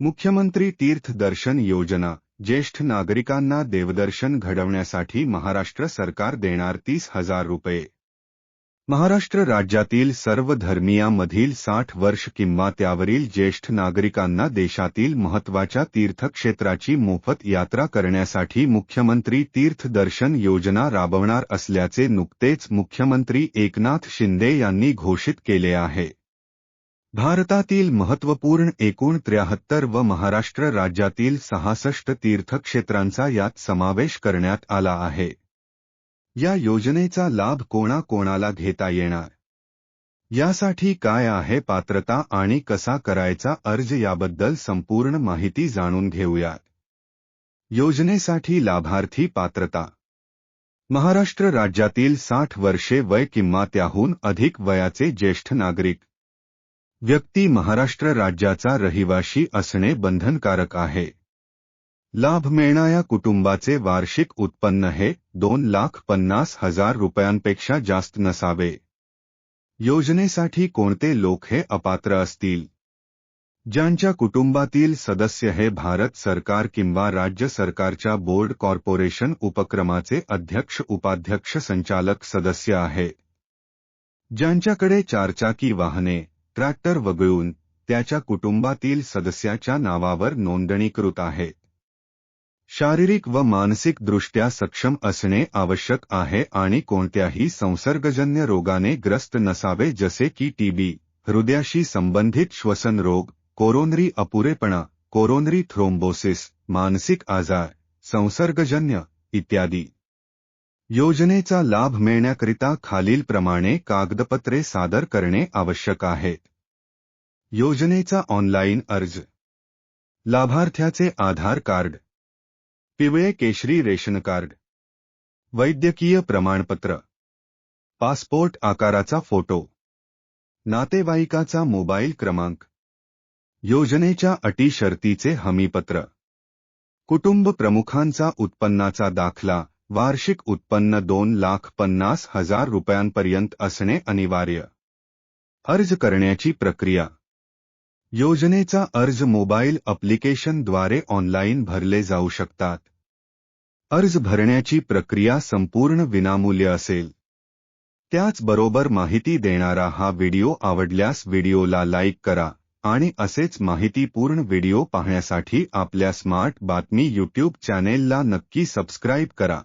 मुख्यमंत्री तीर्थ दर्शन योजना ज्येष्ठ नागरिकांना देवदर्शन घडवण्यासाठी महाराष्ट्र सरकार देणार तीस हजार रुपये. महाराष्ट्र राज्यातील सर्व धर्मियांमधील साठ वर्ष किंवा त्यावरील ज्येष्ठ नागरिकांना देशातील महत्त्वाच्या तीर्थक्षेत्राची मोफत यात्रा करण्यासाठी मुख्यमंत्री तीर्थ दर्शन योजना राबवणार असल्याचे नुकतेच मुख्यमंत्री एकनाथ शिंदे यांनी घोषित केले आहे. भारतातील महत्त्वपूर्ण एकूण त्र्याहत्तर व महाराष्ट्र राज्यातील सहासष्ट तीर्थक्षेत्रांचा यात समावेश करण्यात आला आहे. या योजनेचा लाभ कोणाकोणाला घेता येणार? यासाठी काय आहे पात्रता आणि कसा करायचा अर्ज याबद्दल संपूर्ण माहिती जाणून घेऊयात. योजनेसाठी लाभार्थी पात्रता. महाराष्ट्र राज्यातील साठ वर्षे वय किंवा त्याहून अधिक वयाचे ज्येष्ठ नागरिक. व्यक्ती महाराष्ट्र राज्याचा रहिवाशी असणे बंधनकारक आहे. लाभ मिळणाऱ्या कुटुंबाचे वार्षिक उत्पन्न हे दोन लाख पन्नास हज़ार रुपयांपेक्षा जास्त नसावे. योजनेसाठी कोणते लोक हे अपात्र असतील? ज्यांच्या कुटुंबातील सदस्य हे भारत सरकार किंवा राज्य सरकारच्या बोर्ड कॉर्पोरेशन उपक्रमाचे अध्यक्ष उपाध्यक्ष संचालक सदस्य आहेत ज्यांच्याकडे चारचाकी वाहने ट्रॅक्टर वगळून त्याच्या कुटुंबातील सदस्याच्या नावावर नोंदणीकृत आहेत शारीरिक व मानसिकदृष्ट्या सक्षम असणे आवश्यक आहे आणि कोणत्याही संसर्गजन्य रोगाने ग्रस्त नसावे जसे की टीबी हृदयाशी संबंधित श्वसन रोग कोरोनरी अपुरेपणा कोरोनरी थ्रोम्बोसिस मानसिक आजार संसर्गजन्य इत्यादी. योजनेचा लाभ मिळण्याकरिता खालीलप्रमाणे कागदपत्रे सादर करणे आवश्यक आहे. योजनेचा ऑनलाईन अर्ज. लाभार्थ्याचे आधार कार्ड. पिवळे केशरी रेशन कार्ड. वैद्यकीय प्रमाणपत्र. पासपोर्ट आकाराचा फोटो. नातेवाईकाचा मोबाईल क्रमांक. योजनेच्या अटी शर्तीचे हमीपत्र. कुटुंब प्रमुखांचा उत्पन्नाचा दाखला. वार्षिक उत्पन्न दोन लाख पन्नास हजार रुपयांपर्यंत असणे अनिवार्य. अर्ज करण्याची प्रक्रिया. योजनेचा अर्ज मोबाईल अप्लिकेशनद्वारे ऑनलाईन भरले जाऊ शकतात. अर्ज भरण्याची प्रक्रिया संपूर्ण विनामूल्य असेल. त्याचबरोबर माहिती देणारा हा व्हिडिओ आवडल्यास व्हिडिओला लाईक करा आणि असेच माहितीपूर्ण व्हिडिओ पाहण्यासाठी आपल्या स्मार्ट बातमी यूट्यूब चॅनेलला नक्की सबस्क्राईब करा.